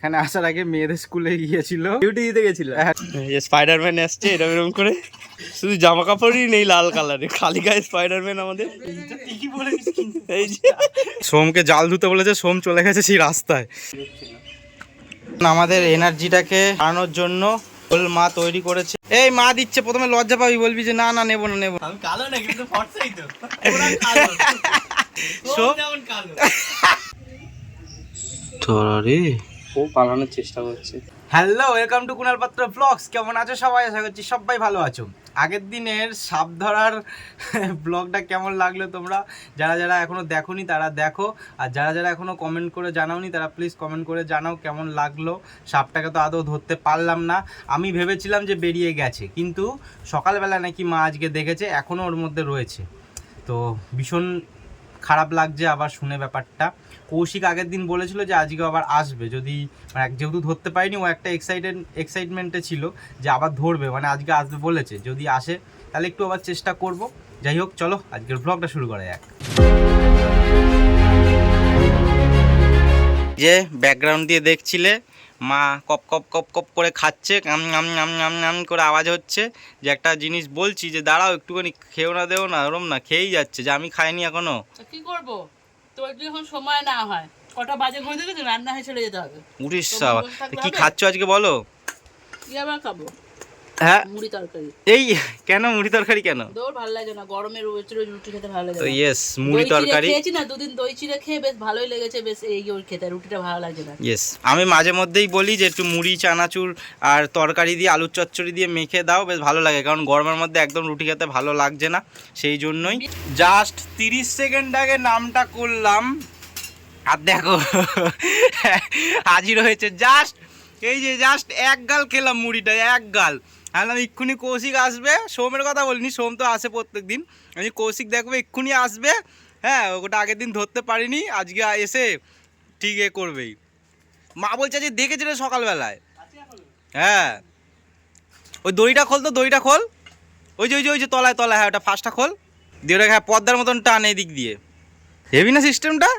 এখানে আসার আগে মেয়েদের স্কুলে গিয়েছিল। ডিউটি দিতে গেছিল? হ্যাঁ। স্পাইডারম্যান আসছে এরকম এরকম করে। শুধু জামা কাপড়ই নেই লাল কালারে খালি গায়ে স্পাইডারম্যান আমাদের। এই যে। সোমকে জাল ধুতে বলেছে সোম চলে গেছে সেই রাস্তায়। আমাদের এনার্জিটাকে বাড়ানোর জন্য ওল মা তৈরি করেছে। এই মা দিচ্ছে প্রথমে লজ্জা পাবি বলবি যে না না নেব না নেব না। আমি কালো না কিন্তু ফর্সাই তো। সো- যেমন কালো। তোরে ও পালানোর চেষ্টা করছে। হ্যালো, ওয়েলকাম টু কুনাল পাত্র ব্লগস কেমন আছো সবাই? আশা করছি সবাই ভালো আছো। আগের দিনের সাপ ধরার ব্লগটা কেমন লাগল তোমরা? যারা যারা এখনও দেখোনি তারা দেখো। আর যারা যারা এখনও কমেন্ট করে জানাওনি তারা প্লিজ কমেন্ট করে জানাও কেমন লাগল। সাপটাকে তো আদৌ ধরতে পারলাম না। আমি ভেবেছিলাম যে বেরিয়ে গেছে, কিন্তু সকালবেলা নাকি মা আজকে দেখেছে এখনও ওর মধ্যে রয়েছে। তো ভীষণ খারাপ লাগছে আবার শুনে ব্যাপারটা। কৌশিক আগের দিন বলেছিল যে আজকে আবার আসবে। যদি মানে যেহেতু ধরতে পারিনি, ও একটা এক্সাইটেড এক্সাইটমেন্টে ছিল যে আবার ধরবে মানে আজকে আসবে বলেছে। যদি আসে, তাহলে একটু আবার চেষ্টা করব। যাই হোক, চলো, আজকের ব্লগটা শুরু করা যাক। যে ব্যাকগ্রাউন্ড দিয়ে দেখছিলে মা কপ কপ কপ কপ করে খাচ্ছে আম নাম নাম নাম নাম করে আওয়াজ হচ্ছে যে একটা জিনিস বলছি যে দাঁড়াও একটুখানি খেও না দেও না ওরম না খেয়েই যাচ্ছে যে আমি খাইনি এখনও। তা কি করব? তোর এখন সময় না হয় কটা বাজে ঘুরে রান্না হয়ে চলে যেতে হবে। থাকলে কি খাচ্ছ আজকে বলো? কি আবার খাব? হ্যাঁ। মুড়ি তরকারি। এই কেন মুড়ি তরকারি কেন? দৌড় ভালো লাগে না গরমে রোজ রোজ রুটি খেতে ভালো লাগে তো ইয়েস মুড়ি তরকারি। খেয়েছি না দুদিন দই চিড়ে খেয়ে বেশ ভালোই লেগেছে বেশ এই ওর খেতে রুটিটা ভালো লাগছে না। ইয়েস আমি মাঝে মধ্যেই বলি যে একটু মুড়ি চানাচুর আর তরকারি দিয়ে আলুর চচ্চড়ি দিয়ে মেখে দাও বেশ ভালো লাগে কারণ গরমের মধ্যে একদম রুটি খেতে ভালো লাগছে না সেই জন্যই। জাস্ট তিরিশ সেকেন্ড আগে নামটা করলাম আর দেখো হাজির হয়েছে জাস্ট এই যে জাস্ট এক গাল খেলাম মুড়িটা এক গাল। আমি এক্ষুনি কৌশিক আসবে। সোমের কথা বলিনি সোম তো আসে প্রত্যেক দিন আমি কৌশিক দেখব এক্ষুনি আসবে। হ্যাঁ ওটা আগের দিন ধরতে পারিনি আজকে এসে ঠিক এ করবেই। মা বলছে যে দেখেছিল সকালবেলায়। হ্যাঁ। ওই দড়িটা খোল তো দড়িটা খোল। ওই যে ওই যে ওই যে তলায় তলায় হ্যাঁ ওটা ফার্স্টটা খোল। দিয়ে ওটা হ্যাঁ পদ্মার মতন টান এই দিক দিয়ে। হেভি না সিস্টেমটা?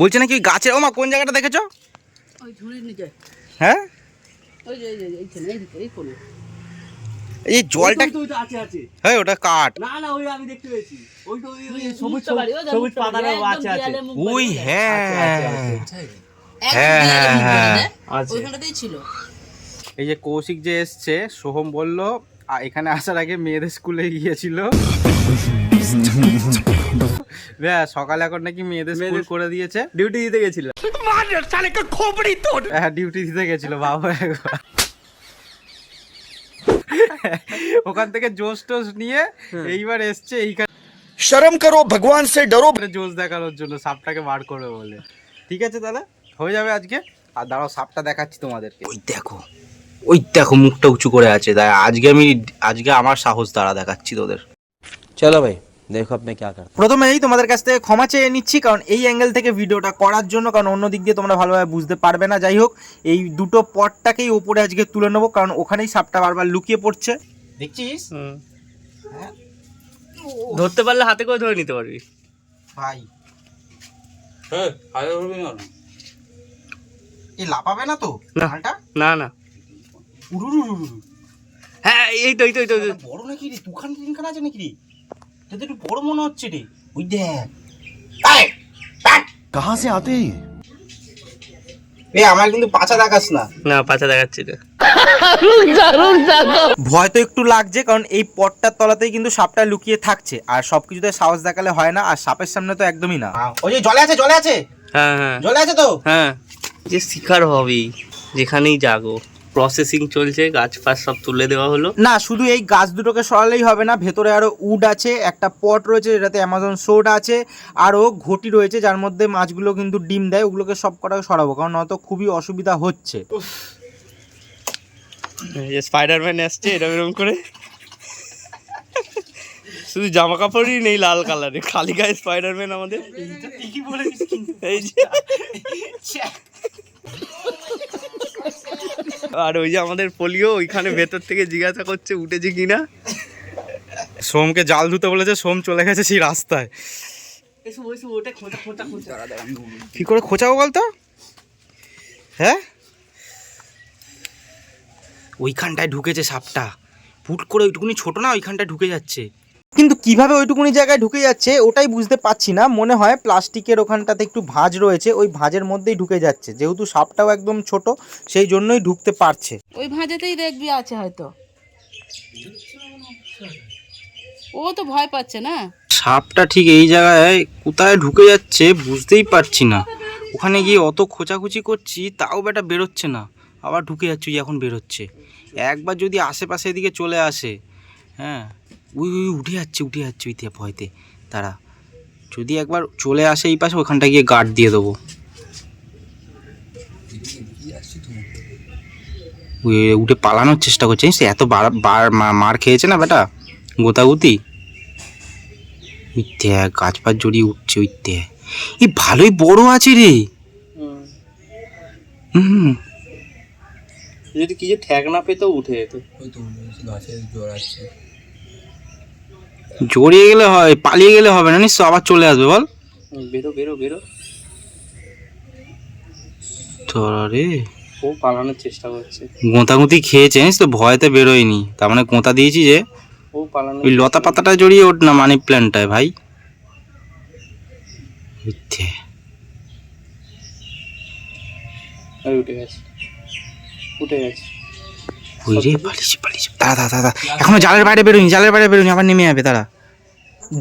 বলছে নাকি গাছের ও মা কোন জায়গাটা দেখেছ? ওই ঝুড়ির নিচে। হ্যাঁ? এই জলটা হ্যাঁ ওটা কাঠ। না না ওই আমি দেখতে পেয়েছি। ওই তো ওই ওই হুম, সবুজ বুঝতে পারি, ওই যে সবুজ পাতাটা আছে আছে। ওই হ্যাঁ। হ্যাঁ। ওইখানটাতেই ছিল। এই যে কৌশিক যে এসছে সোহম বলল এখানে আসার আগে মেয়েদের স্কুলে গিয়েছিল। ব্যাস সকালে এখন নাকি মেয়েদের স্কুল করে দিয়েছে। ডিউটি দিতে গেছিল। হ্যাঁ ডিউটি দিতে গেছিল বাবা। ওখান থেকে জোশ টোশ নিয়ে হ্যাঁ। এইবার এসছে এইখানে। শরম করো ভগবান সে ডরো জোশ দেখানোর জন্য সাপটাকে বার করবে বলে। ঠিক আছে তাহলে? হয়ে যাবে আজকে? আর দাঁড়াও সাপটা দেখাচ্ছি তোমাদেরকে। ওই দেখো ওই দেখো মুখটা উঁচু করে আছে। তাই আজকে আমি আজকে আমার সাহস দ্বারা দেখাচ্ছি তোদের। চলো ভাই। দেখো আপনি কি করেন এই তোমাদের কাছ থেকে ক্ষমা চেয়ে নিচ্ছি কারণ এই অ্যাঙ্গেল থেকে ভিডিওটা করার জন্য কারণ অন্য দিক দিয়ে তোমরা ভালোভাবে বুঝতে পারবে না। যাই হোক এই দুটো পটটাকেই ওপরে আজকে তুলে নেব কারণ ওখানেই সাপটা বারবার লুকিয়ে পড়ছে। দেখছিস? হ্যাঁ। ধরতে পারলে হাতে করে ধরে নিতে পারবি। ভাই। হ্যাঁ হাতে ধরবি না এ লাপাবে না তো না। না উরুরুরুরু হ্যাঁ এই তো এই তো বড় নাকি রে? তুখান আছে নাকি রে? এটা একটু বড় মনে হচ্ছে রে। ওই দেখ। সে আতে এ আমার কিন্তু পাছা দেখাস না। না পাছা দেখাচ্ছি না ভয় তো একটু লাগছে কারণ এই পটটার তলাতেই কিন্তু সাপটা লুকিয়ে থাকছে আর সবকিছুতে সাহস দেখালে হয় না আর সাপের সামনে তো একদমই না। হ্যাঁ, ওই যে জলে আছে জলে আছে। হ্যাঁ হ্যাঁ। জলে আছে তো? হ্যাঁ। যে শিকার হবে যেখানেই জাগো প্রসেসিং চলছে গাছ ফাছ সব তুলে দেওয়া হলো। না শুধু এই গাছ দুটোকে সরালেই হবে না ভেতরে আরও উড আছে একটা পট রয়েছে যেটাতে অ্যামাজন সোড আছে আরও ঘটি রয়েছে যার মধ্যে মাছগুলো কিন্তু ডিম দেয় ওগুলোকে সব কটাকে সরাবো কারণ নয়তো খুবই অসুবিধা হচ্ছে। এই যে স্পাইডারম্যান আসছে এরকম এরকম করে। শুধু জামা কাপড়ই নেই লাল কালারে খালি গায়ে স্পাইডারম্যান আমাদের। এই যে। আর ওই যে আমাদের পোলিও ওইখানে ভেতর থেকে জিজ্ঞাসা করছে উঠেছে কিনা? সোমকে জাল ধুতে বলেছে সোম চলে গেছে সেই রাস্তায়। কি করে খোঁচাবো বলতো? হ্যাঁ? ওইখানটায় ঢুকেছে সাপটা। পুট করে ওইটুকুনি ছোট না ওইখানটায় ঢুকে যাচ্ছে। কিন্তু কীভাবে ওইটুকুনি জায়গায় ঢুকে যাচ্ছে ওটাই বুঝতে পারছি না। মনে হয় প্লাস্টিকের ওখানটাতে একটু ভাঁজ রয়েছে ওই ভাঁজের মধ্যেই ঢুকে যাচ্ছে। যেহেতু সাপটাও একদম ছোট সেই জন্যই ঢুকতে পারছে। ওই ভাঁজেতেই দেখবি আছে হয়তো। ও তো ভয় পাচ্ছে না? সাপটা ঠিক এই জায়গায় কোথায় ঢুকে যাচ্ছে বুঝতেই পারছি না। ওখানে গিয়ে অত খোঁচাখুচি করছি তাও বেটা বেরোচ্ছে না। আবার ঢুকে যাচ্ছে এখন বেরোচ্ছে। একবার যদি আশেপাশে এদিকে চলে আসে হ্যাঁ উই উই উঠে যাচ্ছে উঠে যাচ্ছে ওই দিয়ে ভয়তে। তারা যদি একবার চলে আসে এই পাশে ওখানটা গিয়ে গার্ড দিয়ে দেবো। উঠে পালানোর চেষ্টা করছে জানিস এত বার বার মার খেয়েছে না বেটা? গোতাগুতি উঠতে গাছ পাছ জড়িয়ে উঠছে উঠতে এই ভালোই বড় আছে রে। হুম। যদি কি যে ঠ্যাক না পেতো উঠে যেত। জড়িয়ে গেলে হয় পালিয়ে গেলে হবে না নিশ্চয় আবার চলে আসবে বল। বেরো বেরো বেরো। তোরা রে। ও পালানোর চেষ্টা করছে। গোঁতাগুঁতি খেয়েছে জানিস তো ভয়তে বেরোয়নি। তার মানে গোঁতা দিয়েছি যে ও পালানো ওই লতা পাতাটা জড়িয়ে ওঠ না মানি প্ল্যান্টটায় ভাই। মিথ্যে। উঠে গেছে। উঠে গেছে। ওই রে পালিয়েছে পালিয়েছে দাঁড়া দাঁড়া দাঁড়া। এখনও জালের বাইরে বেরোনি জালের বাইরে বেরোনি আবার নেমে যাবে তারা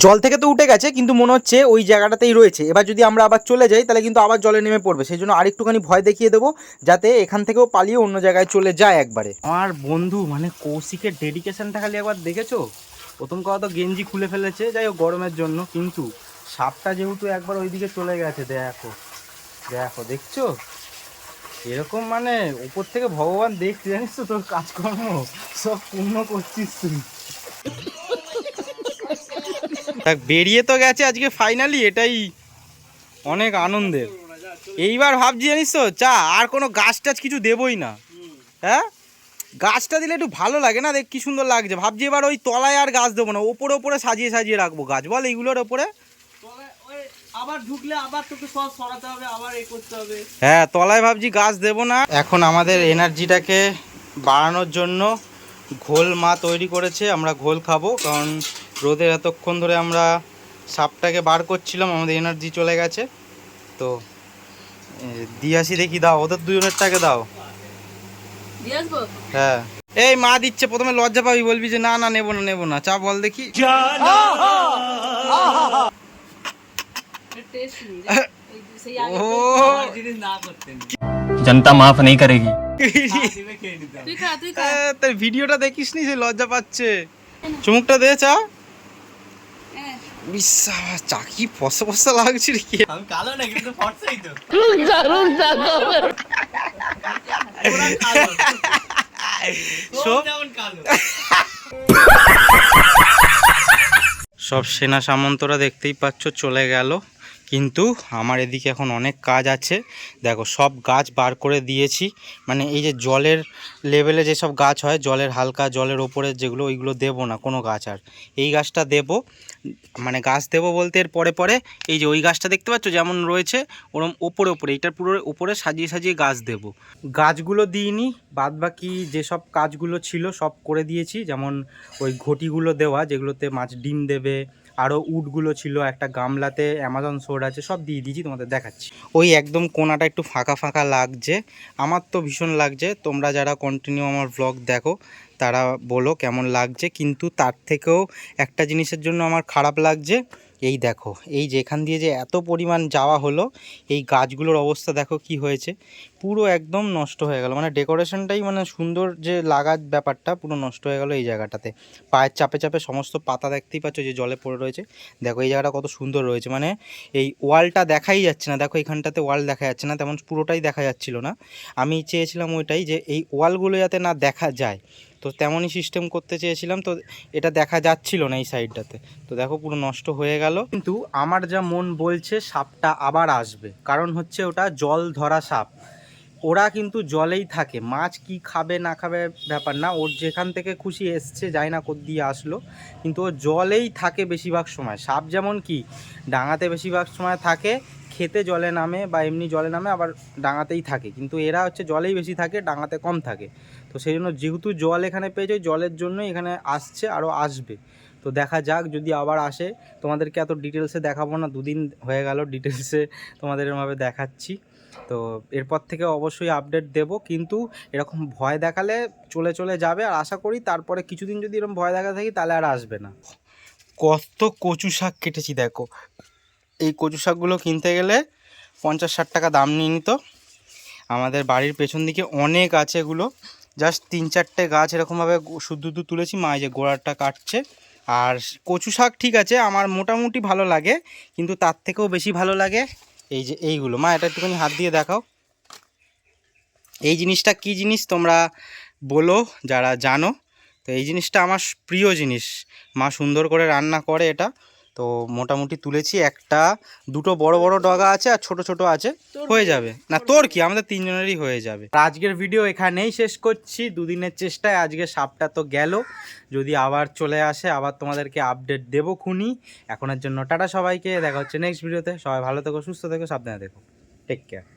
জল থেকে তো উঠে গেছে কিন্তু মনে হচ্ছে ওই জায়গাটাতেই রয়েছে। এবার যদি আমরা আবার চলে যাই তাহলে কিন্তু আবার জলে নেমে পড়বে। সেই জন্য আরেকটুখানি ভয় দেখিয়ে দেবো যাতে এখান থেকেও পালিয়ে অন্য জায়গায় চলে যায় একবারে। আমার বন্ধু মানে কৌশিকের ডেডিকেশনটা খালি একবার দেখেছ? প্রথম কথা তো গেঞ্জি খুলে ফেলেছে যাই হোক গরমের জন্য। কিন্তু সাপটা যেহেতু একবার ওইদিকে চলে গেছে দেখো। দেখো দেখছ? এরকম মানে উপর থেকে ভগবান দেখছে, জানিস তো তোর কাজকর্ম, সব পূর্ণ করছিস তুই। দেখ, বেরিয়ে তো গেছে আজকে ফাইনালি এটাই অনেক আনন্দের। এইবার ভাবছি, জানিস তো, চা, আর কোনো গাছ টাছ কিছু দেবই না। হ্যাঁ? গাছটা দিলে একটু ভালো লাগে না, দেখ কি সুন্দর লাগছে। ভাবছি এবার ওই তলায় আর গাছ দেবো না, ওপরে ওপরে সাজিয়ে সাজিয়ে রাখব গাছ। বল এইগুলোর ওপরে। আবার ঢুকলে আবার তোকে সব সরাতে হবে আবার এ করতে হবে। হ্যাঁ তলায় ভাবছি গাছ দেবো না। এখন আমাদের এনার্জিটাকে বাড়ানোর জন্য ঘোল মা তৈরি করেছে আমরা ঘোল খাব কারণ রোদে এতক্ষণ ধরে আমরা সাপটাকে বার করছিলাম আমাদের এনার্জি চলে গেছে। তো এ, দিয়ে আসি দেখি দাও ওদের দুজনেরটাকে দাও। হ্যাঁ। এই মা দিচ্ছে প্রথমে লজ্জা পাবি বলবি যে না না নেব না নেব না চা বল দেখি। জনতা মাফ নেই করেগি তার ভিডিওটা দেখিস নি সে লজ্জা পাচ্ছে চুমুকটা দে চা বিশ্বাস চাকি পসা পসা লাগছে রে আমি কালো না সব সেনা সামন্তরা দেখতেই পাচ্ছ চলে গেল কিন্তু আমার এদিকে এখন অনেক কাজ আছে। দেখো, সব গাছ বার করে দিয়েছি। মানে এই যে জলের লেভেলে যেসব গাছ হয়, জলের হালকা, জলের ওপরে যেগুলো, ওইগুলো দেবো না, কোনো গাছ আর। এই গাছটা দেবো মানে গাছ দেবো বলতে এর পরে পরে এই যে ওই গাছটা দেখতে পাচ্ছ যেমন রয়েছে, ওরম ওপরে ওপরে, এইটার পুরো ওপরে সাজিয়ে সাজিয়ে গাছ দেব। গাছগুলো দিইনি, বাদ বাকি যেসব কাজগুলো ছিল সব করে দিয়েছি। যেমন ওই ঘটিগুলো দেওয়া, যেগুলোতে মাছ ডিম দেবে আরও উটগুলো ছিল, একটা গামলাতে অ্যামাজন সোড আছে, সব দিয়ে দিয়েছি, তোমাদের দেখাচ্ছি। ওই একদম কোনাটা একটু ফাঁকা ফাঁকা লাগছে। আমার তো ভীষণ লাগছে, তোমরা যারা কন্টিনিউ আমার ব্লগ দেখো, তারা বলো কেমন লাগছে, কিন্তু তার থেকেও একটা জিনিসের জন্য আমার খারাপ লাগছে। এই দেখো, এই যেখান দিয়ে যে এত পরিমাণ যাওয়া হলো, এই গাছগুলোর অবস্থা দেখো কি হয়েছে। পুরো একদম নষ্ট হয়ে গেল। মানে ডেকোরেশনটাই মানে সুন্দর যে লাগার ব্যাপারটা, পুরো নষ্ট হয়ে গেল এই জায়গাটাতে। পায়ের চাপে চাপে সমস্ত পাতা দেখতেই পাচ্ছ যে জলে পড়ে রয়েছে। দেখো এই জায়গাটা কত সুন্দর রয়েছে। মানে এই ওয়ালটা দেখাই যাচ্ছে না। দেখো এখানটাতে ওয়াল দেখা যাচ্ছে না, তেমন পুরোটাই দেখা যাচ্ছিল না। আমি চেয়েছিলাম ওইটাই যে এই ওয়ালগুলো যাতে না দেখা যায়। তো তেমনই সিস্টেম করতে চেয়েছিলাম, তো এটা দেখা যাচ্ছিল না এই সাইডটাতে তো দেখো পুরো নষ্ট হয়ে গেল। কিন্তু আমার যা মন বলছে, সাপটা আবার আসবে। কারণ হচ্ছে ওটা জল ধরা সাপ। ওরা কিন্তু জলেই থাকে। মাছ কি খাবে, না খাবে ব্যাপার না। ওর যেখান থেকে খুশি এসছে যায় না কোদ দিয়ে আসলো। কিন্তু ও জলেই থাকে বেশিরভাগ সময়। সাপ যেমন কি, ডাঙাতে বেশিরভাগ সময় থাকে, খেতে জলে নামে বা এমনি জলে নামে, আবার ডাঙাতেই থাকে। কিন্তু এরা হচ্ছে জলেই বেশি থাকে, ডাঙাতে কম থাকে। তো সেই জন্য যেহেতু জল এখানে পেয়েছে, জলের জন্যই এখানে আসছে আরও আসবে। তো দেখা যাক, যদি আবার আসে, তোমাদেরকে এত ডিটেলসে দেখাবো না। দুদিন হয়ে গেল ডিটেলসে তোমাদের এরমভাবে দেখাচ্ছি। তো এরপর থেকে অবশ্যই আপডেট দেব। কিন্তু এরকম ভয় দেখালে চলে চলে যাবে। আর আশা করি তারপরে কিছুদিন যদি এরকম ভয় দেখা থাকি, তাহলে আর আসবে না। কত কচু শাক কেটেছি দেখো। এই কচু শাকগুলো কিনতে গেলে পঞ্চাশ ষাট টাকা দাম নিয়ে নিত। আমাদের বাড়ির পেছন দিকে অনেক আছে এগুলো। জাস্ট তিন চারটে গাছ এরকমভাবে শুদ্ধ তুলেছি। মা যে গোড়াটা কাটছে। আর কচু শাক ঠিক আছে, আমার মোটামুটি ভালো লাগে। কিন্তু তার থেকেও বেশি ভালো লাগে এই যে এইগুলো। মা, এটা একটুখানি হাত দিয়ে দেখাও। এই জিনিসটা কি জিনিস তোমরা বলো, যারা জানো, তো এই জিনিসটা আমার প্রিয় জিনিস। মা সুন্দর করে রান্না করে এটা। তো মোটামুটি তুলেছি একটা দুটো বড় বড় ডগা আছে আর ছোট ছোট আছে হয়ে যাবে। না তোর কি? আমাদের তিনজনেরই হয়ে যাবে। আজকের ভিডিও এখানেই শেষ করছি। দুদিনের চেষ্টায় আজকে সাপটা তো গেল। যদি আবার চলে আসে আবার তোমাদেরকে আপডেট দেবো খুনি। এখনের জন্য টাটা সবাইকে। দেখা হচ্ছে নেক্সট ভিডিওতে সবাই ভালো থেকো সুস্থ থেকো সাবধানে দেখো টেক কেয়ার